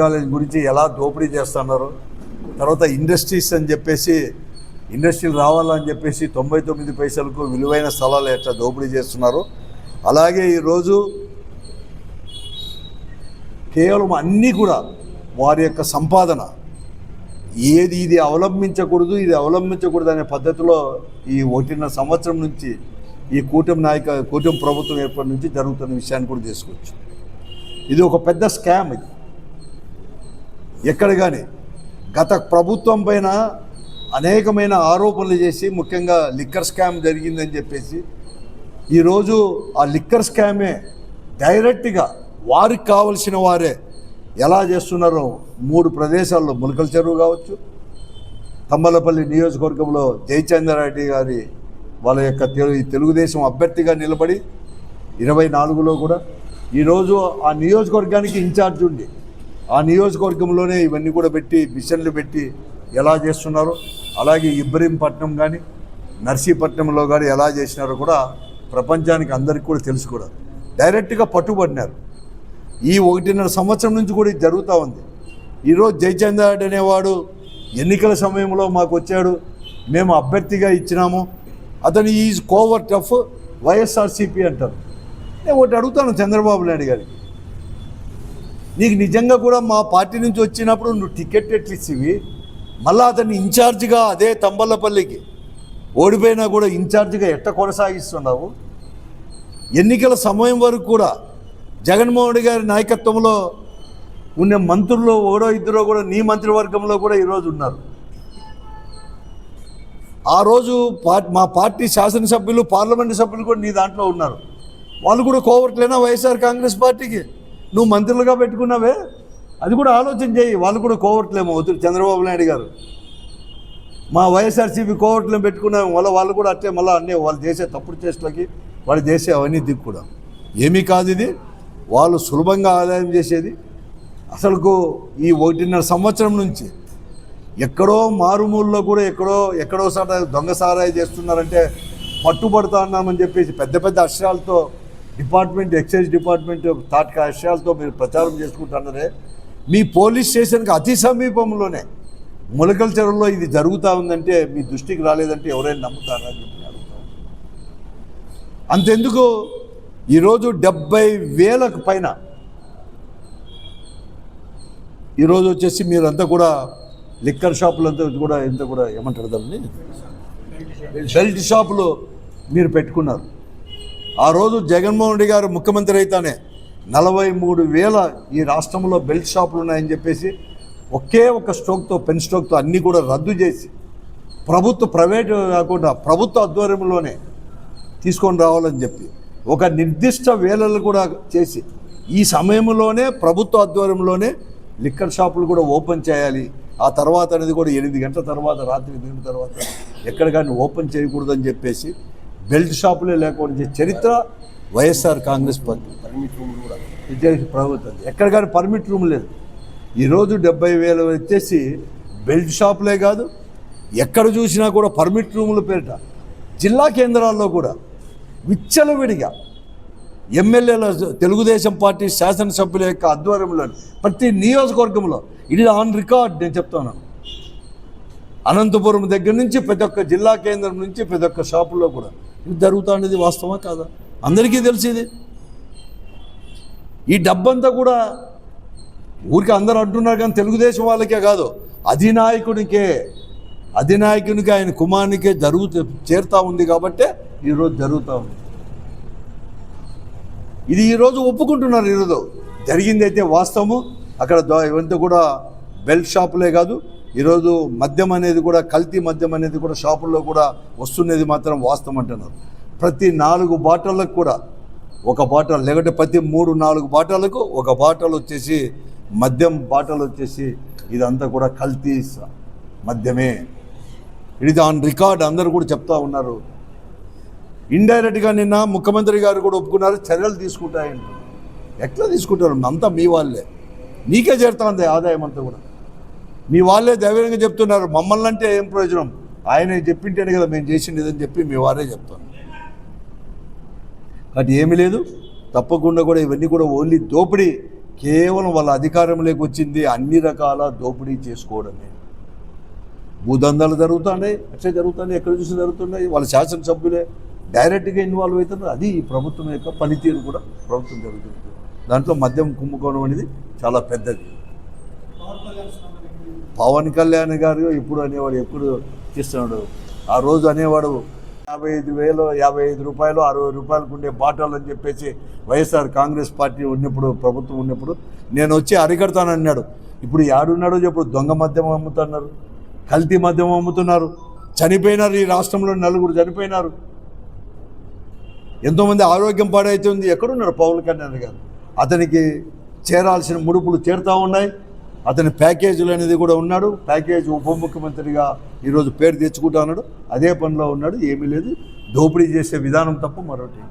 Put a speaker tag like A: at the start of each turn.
A: College గురించి ఎలా దోపిడీ చేస్తున్నారు? తర్వాత ఇండస్ట్రీస్ అని చెప్పేసి ఇండస్ట్రీలు రావాలని చెప్పేసి తొంభై తొమ్మిది పైసలకు విలువైన స్థలాలు ఎట్లా దోపిడీ చేస్తున్నారు? అలాగే ఈరోజు కేవలం అన్నీ కూడా వారి యొక్క సంపాదన. ఏది ఇది అవలంబించకూడదు ఇది అవలంబించకూడదు అనే పద్ధతిలో ఈ ఒకటిన్నర సంవత్సరం నుంచి ఈ కూటమి నాయక కూటమి ప్రభుత్వం ఏర్పడి నుంచి జరుగుతున్న విషయాన్ని కూడా తీసుకోవచ్చు ఇది ఒక పెద్ద స్కామ్ ఇది. ఎక్కడ కానీ గత ప్రభుత్వం పైన అనేకమైన ఆరోపణలు చేసి ముఖ్యంగా లిక్కర్ స్కామ్ జరిగిందని చెప్పేసి ఈరోజు ఆ లిక్కర్ స్కామే డైరెక్ట్గా వారికి కావలసిన వారే ఎలా చేస్తున్నారో మూడు ప్రదేశాల్లో ములకల చెరువు కావచ్చు తమ్మలపల్లి నియోజకవర్గంలో జయచంద్రారెడ్డి గారి వాళ్ళ యొక్క తెలు- తెలుగుదేశం అభ్యర్థిగా నిలబడి ఇరవై నాలుగులో కూడా ఈరోజు ఆ నియోజకవర్గానికి ఇన్ఛార్జ్ ఉండి ఆ నియోజకవర్గంలోనే ఇవన్నీ కూడా పెట్టి మిషన్లు పెట్టి ఎలా చేస్తున్నారో? అలాగే ఇబ్రహీంపట్నం కానీ నర్సీపట్నంలో కానీ ఎలా చేసినారో కూడా ప్రపంచానికి అందరికీ కూడా తెలుసు కూడా. డైరెక్ట్గా పట్టుబడినారు. ఈ ఒకటిన్నర సంవత్సరం నుంచి కూడా ఇది జరుగుతూ ఉంది. ఈరోజు జయచంద్రారెడ్డి అనేవాడు ఎన్నికల సమయంలో మాకు వచ్చాడు. మేము అభ్యర్థిగా ఇచ్చినాము. అతను ఈజ్ కోవర్ట్ ఆఫ్ వైఎస్ఆర్సీపీ అంటారు. నేను ఒకటి అడుగుతాను చంద్రబాబు నాయుడు గారికి. నీకు నిజంగా కూడా మా పార్టీ నుంచి వచ్చినప్పుడు నువ్వు టికెట్ ఎట్లు ఇచ్చివి అతన్ని ఇన్ఛార్జిగా అదే తంబల్లపల్లికి ఓడిపోయినా కూడా ఇన్ఛార్జిగా ఎట్ట కొనసాగిస్తున్నావు? ఎన్నికల సమయం వరకు కూడా జగన్మోహన్ రెడ్డి గారి నాయకత్వంలో ఉన్న మంత్రులు ఒకడో ఇద్దరో కూడా నీ మంత్రివర్గంలో కూడా ఈరోజు ఉన్నారు. ఆ రోజు మా పార్టీ శాసనసభ్యులు పార్లమెంటు సభ్యులు కూడా నీ దాంట్లో ఉన్నారు. వాళ్ళు కూడా కోవట్లేనా వైఎస్ఆర్ కాంగ్రెస్ పార్టీకి? నువ్వు మంత్రులుగా పెట్టుకున్నావే? అది కూడా ఆలోచన చేయి. వాళ్ళు కూడా కోవట్లేమో వద్దు చంద్రబాబు నాయుడు గారు. మా వైఎస్ఆర్సీపీ కోవట్లేము పెట్టుకున్నాము మళ్ళీ వాళ్ళు కూడా అట్టే మళ్ళీ అన్నీ వాళ్ళు చేసే తప్పుడు చేష్టలకి వాళ్ళు చేసే అవినీతికి కూడా. ఏమీ కాదు ఇది. వాళ్ళు సులభంగా ఆదాయం చేసేది. అసలుకు ఈ ఒకటిన్నర సంవత్సరం నుంచి ఎక్కడో మారుమూల్లో కూడా ఎక్కడో ఎక్కడో సారా దొంగ సారాయి చేస్తున్నారంటే పట్టుబడతా ఉన్నామని చెప్పేసి పెద్ద పెద్ద అక్షరాలతో డిపార్ట్మెంట్ ఎక్సైజ్ డిపార్ట్మెంట్ తాటక అక్షరాలతో మీరు ప్రచారం చేసుకుంటున్నారే. మీ పోలీస్ స్టేషన్కి అతి సమీపంలోనే ములకల చెరువులో ఇది జరుగుతూ ఉందంటే మీ దృష్టికి రాలేదంటే ఎవరైనా నమ్ముతారా అని చెప్పి అడుగుతాం అంతెందుకు? ఈరోజు డెబ్బై వేలకు పైన ఈరోజు వచ్చేసి మీరంతా కూడా లిక్కర్ షాపులంతా కూడా ఎంత కూడా ఏమంటారు దాన్ని? బెల్ట్ షాపులు మీరు పెట్టుకున్నారు. ఆ రోజు జగన్మోహన్ రెడ్డి గారు ముఖ్యమంత్రి అయితేనే నలభై మూడు వేల ఈ రాష్ట్రంలో బెల్ట్ షాపులు ఉన్నాయని చెప్పేసి ఒకే ఒక స్ట్రోక్తో పెన్ స్ట్రోక్తో అన్నీ కూడా రద్దు చేసి ప్రభుత్వ ప్రైవేటు కాకుండా ప్రభుత్వ ఆధ్వర్యంలోనే తీసుకొని రావాలని చెప్పి ఒక నిర్దిష్ట వేళలు కూడా చేసి ఈ సమయంలోనే ప్రభుత్వ ఆధ్వర్యంలోనే లిక్కర్ షాపులు కూడా ఓపెన్ చేయాలి. ఆ తర్వాత అనేది కూడా ఎనిమిది గంటల తర్వాత రాత్రి ఎనిమిది తర్వాత ఎక్కడ కానీ ఓపెన్ చేయకూడదని చెప్పేసి బెల్ట్ షాపులే లేకుండా చరిత్ర YSR Congress party. Permit room కూడా. విద్యార్థి ప్రభుత్వం. ఎక్కడ కానీ పర్మిట్ రూమ్ లేదు. ఈరోజు డెబ్బై వేలు వచ్చేసి బెల్ట్ షాపులే కాదు ఎక్కడ చూసినా కూడా పర్మిట్ రూముల పేరిట జిల్లా కేంద్రాల్లో కూడా విచ్చలవిడిగా ఎమ్మెల్యేల తెలుగుదేశం పార్టీ శాసనసభ్యుల యొక్క ఆధ్వర్యంలో ప్రతి నియోజకవర్గంలో ఇది ఆన్ రికార్డ్ నేను చెప్తున్నాను అనంతపురం దగ్గర నుంచి ప్రతి ఒక్క జిల్లా కేంద్రం నుంచి ప్రతి ఒక్క షాపుల్లో కూడా ఇది జరుగుతున్నది వాస్తవా కాదా? అందరికీ తెలిసేది. ఈ డబ్బంతా కూడా ఊరికి అందరూ అంటున్నారు కానీ తెలుగుదేశం వాళ్ళకే కాదు అధినాయకునికే. అధినాయకునికి ఆయన కుమారునికే జరుగుతూ చేరుతూ ఉంది కాబట్టే ఈరోజు జరుగుతూ ఉంది. ఇది ఈరోజు ఒప్పుకుంటున్నారు ఈరోజు. జరిగిందైతే వాస్తవము. అక్కడ ఇవంతా కూడా బెల్ట్ షాపులే కాదు ఈరోజు మద్యం అనేది కూడా కల్తీ మద్యం అనేది కూడా షాపుల్లో కూడా వస్తున్నది మాత్రం వాస్తవం అంటున్నారు. ప్రతి నాలుగు బాటలకు కూడా ఒక బాటల్ లేకుంటే ప్రతి మూడు నాలుగు బాటలకు ఒక బాటల్ వచ్చేసి మద్యం బాటలు వచ్చేసి ఇదంతా కూడా కల్తీ మద్యమే. ఇది ఆన్ రికార్డ్ అందరూ కూడా చెప్తా ఉన్నారు. ఇండైరెక్ట్గా నిన్న ముఖ్యమంత్రి గారు కూడా ఒప్పుకున్నారు చర్యలు తీసుకుంటాయంటారు ఎట్లా తీసుకుంటారు? అంతా మీ వాళ్ళే. నీకే చేరుతుంది ఆదాయం అంతా కూడా. మీ వాళ్ళే ధైర్యంగా చెప్తున్నారు. మమ్మల్ని అంటే ఏం ప్రయోజనం? ఆయన చెప్పింటేనే కదా మేము చేసింది చెప్పి మీ వారే చెప్తాను కాబట్టి ఏమీ లేదు. తప్పకుండా కూడా ఇవన్నీ కూడా ఓన్లీ దోపిడీ. కేవలం వాళ్ళ అధికారంలోకి వచ్చింది. అన్ని రకాల దోపిడీ చేసుకోవడమే. భూదందాలు జరుగుతున్నాయి అట్లే జరుగుతున్నాయి ఎక్కడ చూసి జరుగుతున్నాయి. వాళ్ళ శాసనసభ్యులే డైరెక్ట్గా ఇన్వాల్వ్ అవుతున్నారు. అది ఈ ప్రభుత్వం యొక్క పనితీరు కూడా ప్రభుత్వం జరుగుతుంది. దాంట్లో మద్యం కుంభకోణం అనేది చాలా పెద్దది. పవన్ కళ్యాణ్ గారు ఇప్పుడు అనేవాడు ఎప్పుడు ఇస్తున్నాడు ఆ రోజు అనేవాడు యాభై ఐదు వేలు యాభై ఐదు రూపాయలు అరవై రూపాయలకు ఉండే బాటలు అని చెప్పేసి వైఎస్ఆర్ కాంగ్రెస్ పార్టీ ఉన్నప్పుడు ప్రభుత్వం ఉన్నప్పుడు నేను వచ్చి అరికడతానన్నాడు ఇప్పుడు యాడున్నాడో చెప్పు దొంగ మద్యం అమ్ముతున్నారు కల్తీ మద్యం అమ్ముతున్నారు చనిపోయినారు ఈ రాష్ట్రంలో నలుగురు చనిపోయినారు. ఎంతోమంది ఆరోగ్యం పాడైతుంది. ఎక్కడున్నాడు పవన్ కళ్యాణ్ గారు? అతనికి చేరాల్సిన ముడుపులు చేరుతూ ఉన్నాయి. అతని ప్యాకేజీలు అనేది కూడా ఉన్నాడు. ప్యాకేజ్ ఉప ముఖ్యమంత్రిగా ఈరోజు పేరు తెచ్చుకుంటా ఉన్నాడు. అదే పనిలో ఉన్నాడు. ఏమీ లేదు. దోపిడీ చేసే విధానం తప్ప మరొకటి